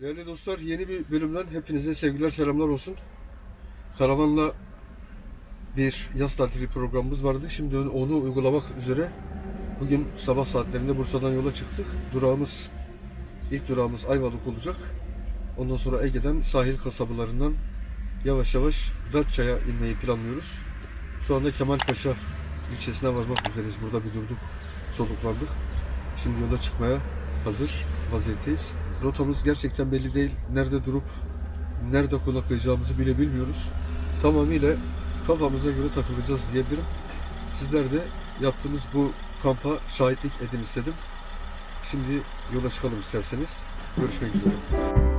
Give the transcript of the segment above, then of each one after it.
Değerli dostlar yeni bir bölümden hepinize sevgiler selamlar olsun. Karavanla bir yaz tatili programımız vardı. Şimdi onu uygulamak üzere bugün sabah saatlerinde Bursa'dan yola çıktık. Durağımız ilk durağımız Ayvalık olacak. Ondan sonra Ege'den sahil kasabalarından yavaş yavaş Datça'ya inmeyi planlıyoruz. Şu anda Kemalpaşa ilçesine varmak üzereyiz. Burada bir durduk, soluklandık. Şimdi yola çıkmaya hazır vaziyetteyiz. Rotamız gerçekten belli değil. Nerede durup nerede konaklayacağımızı bile bilmiyoruz. Tamamıyla kafamıza göre takılacağız diyebilirim. Sizler de yaptığımız bu kampa şahitlik edin istedim. Şimdi yola çıkalım isterseniz. Görüşmek üzere.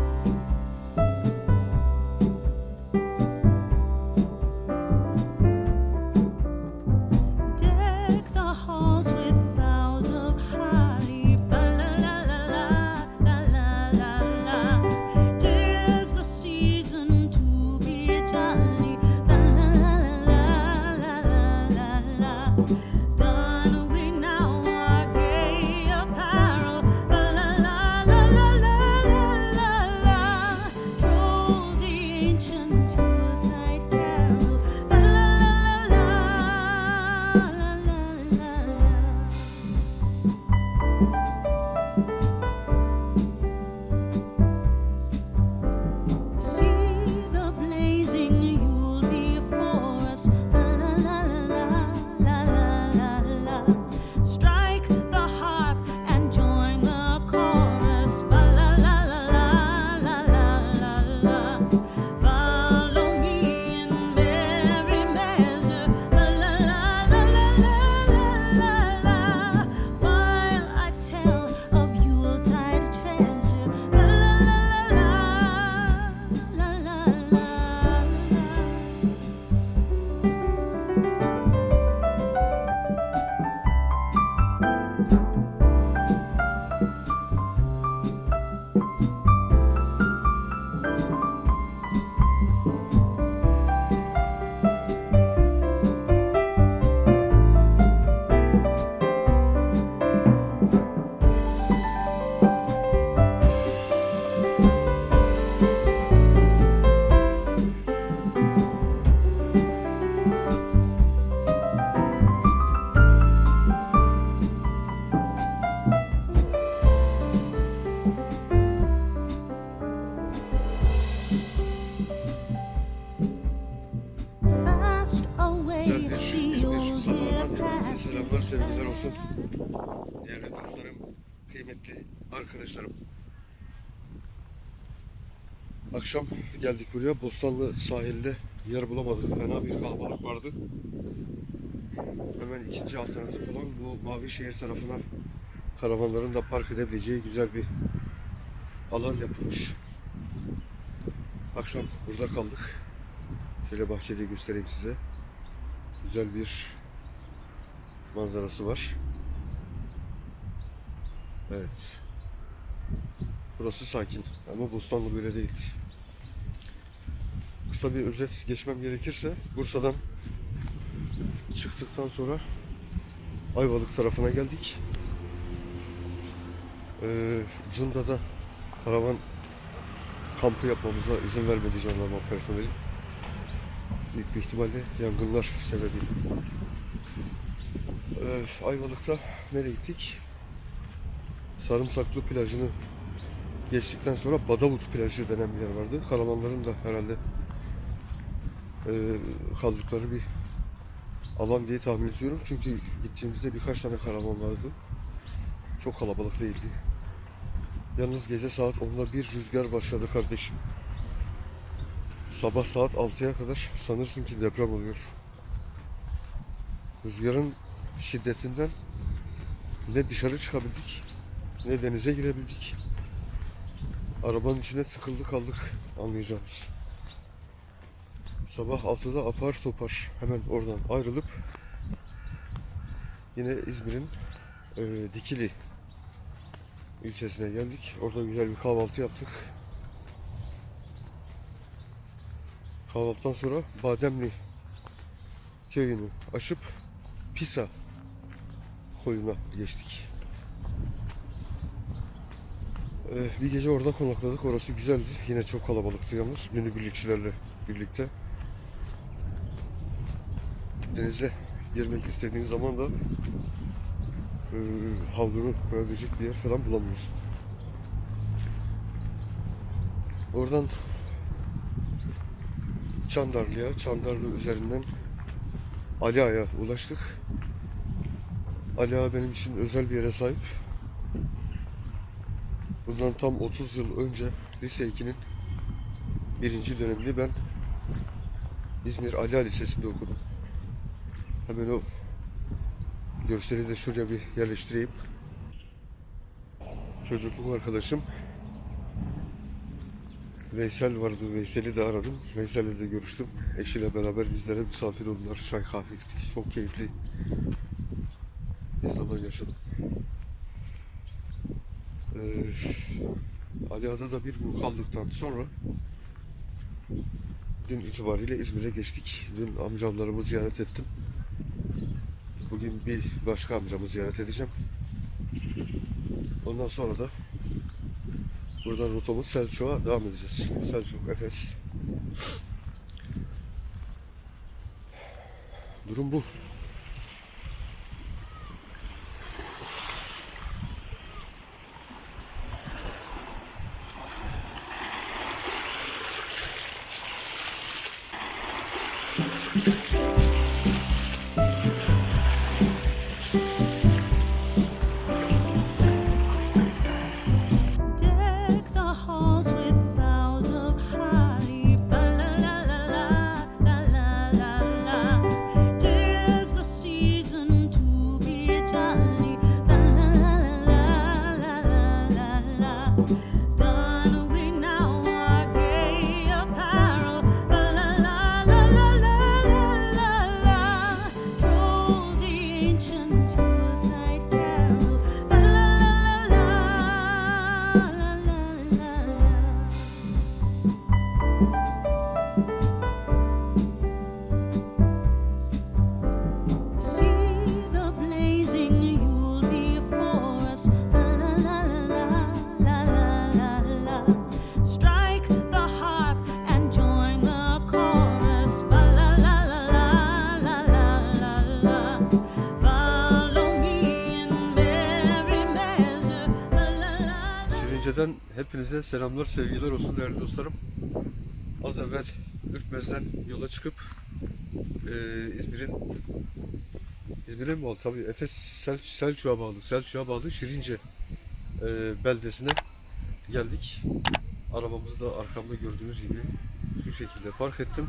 Selamlar, olsun. Değerli dostlarım, kıymetli arkadaşlarım. Akşam geldik buraya. Bostanlı sahilde yer bulamadık. Fena bir kalabalık vardı. Hemen ikinci alternatif olan bu mavi şehir tarafına karavanların da park edebileceği güzel bir alan yapılmış. Akşam burada kaldık. Şöyle bahçeyi göstereyim size. Güzel bir manzarası var. Evet. Burası sakin ama Bostanlı böyle değil. Kısa bir özet geçmem gerekirse Bursa'dan çıktıktan sonra Ayvalık tarafına geldik. Ee, Cunda'da karavan kampı yapmamıza izin vermedi jandarma personeli. Büyük bir ihtimalle yangınlar sebebiyle. Ee, Ayvalık'ta nereye gittik? Sarımsaklı plajını geçtikten sonra Badavut plajı denen bir yer vardı. Karavanların da herhalde e, kaldıkları bir alan diye tahmin ediyorum. Çünkü gittiğimizde birkaç tane karavan vardı. Çok kalabalık değildi. Yalnız gece saat 10'da bir rüzgar başladı kardeşim. Sabah saat 6'ya kadar sanırsın ki deprem oluyor. Rüzgarın şiddetinden ne dışarı çıkabildik ne denize girebildik. Arabanın içine tıkıldı kaldık anlayacağınız. Sabah 6'da apar topar hemen oradan ayrılıp yine İzmir'in e, Dikili ilçesine geldik. Orada güzel bir kahvaltı yaptık. Kahvaltıdan sonra Bademli köyünü aşıp Pisa koyuna geçtik. Ee, bir gece orada konakladık. Orası güzeldi. Yine çok kalabalıktı yalnız. Günübirlikçilerle birlikte. Denize girmek istediğin zaman da e, havlunu koyabilecek bir yer falan bulamıyorsun. Oradan Çandarlı'ya, Çandarlı üzerinden Ali Ağa'ya ulaştık. Ali Ağa benim için özel bir yere sahip. Bundan tam 30 yıl önce lise 2'nin birinci dönemini ben İzmir Ali Ağa Lisesi'nde okudum. Hemen o görseli de şuraya bir yerleştireyim. Çocukluk arkadaşım Veysel vardı. Veysel'i de aradım. Veysel'le de görüştüm. Eşiyle beraber bizlere misafir oldular. Çay kahve içtik. Çok keyifli bir zaman yaşadım. Ee, Ali bir gün kaldıktan sonra dün itibariyle İzmir'e geçtik. Dün amcamlarımı ziyaret ettim. Bugün bir başka amcamı ziyaret edeceğim. Ondan sonra da buradan rotamız Selçuk'a devam edeceğiz. Selçuk, Efes. Durum bu. Şirince'den hepinize selamlar, sevgiler olsun değerli dostlarım. Az evvel Ürkmez'den yola çıkıp eee İzmir'in İzmir'e mi oldu? Tabii Efes Sel, Selçuk'a bağlı. Selçuk'a bağlı Şirince eee, beldesine geldik. Arabamızı da arkamda gördüğünüz gibi şu şekilde park ettim.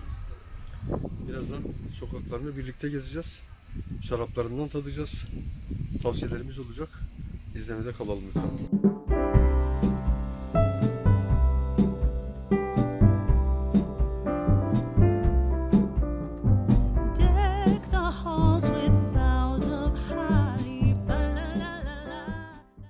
Birazdan sokaklarını birlikte gezeceğiz. Şaraplarından tadacağız. Tavsiyelerimiz olacak. İzlemede kalalım lütfen.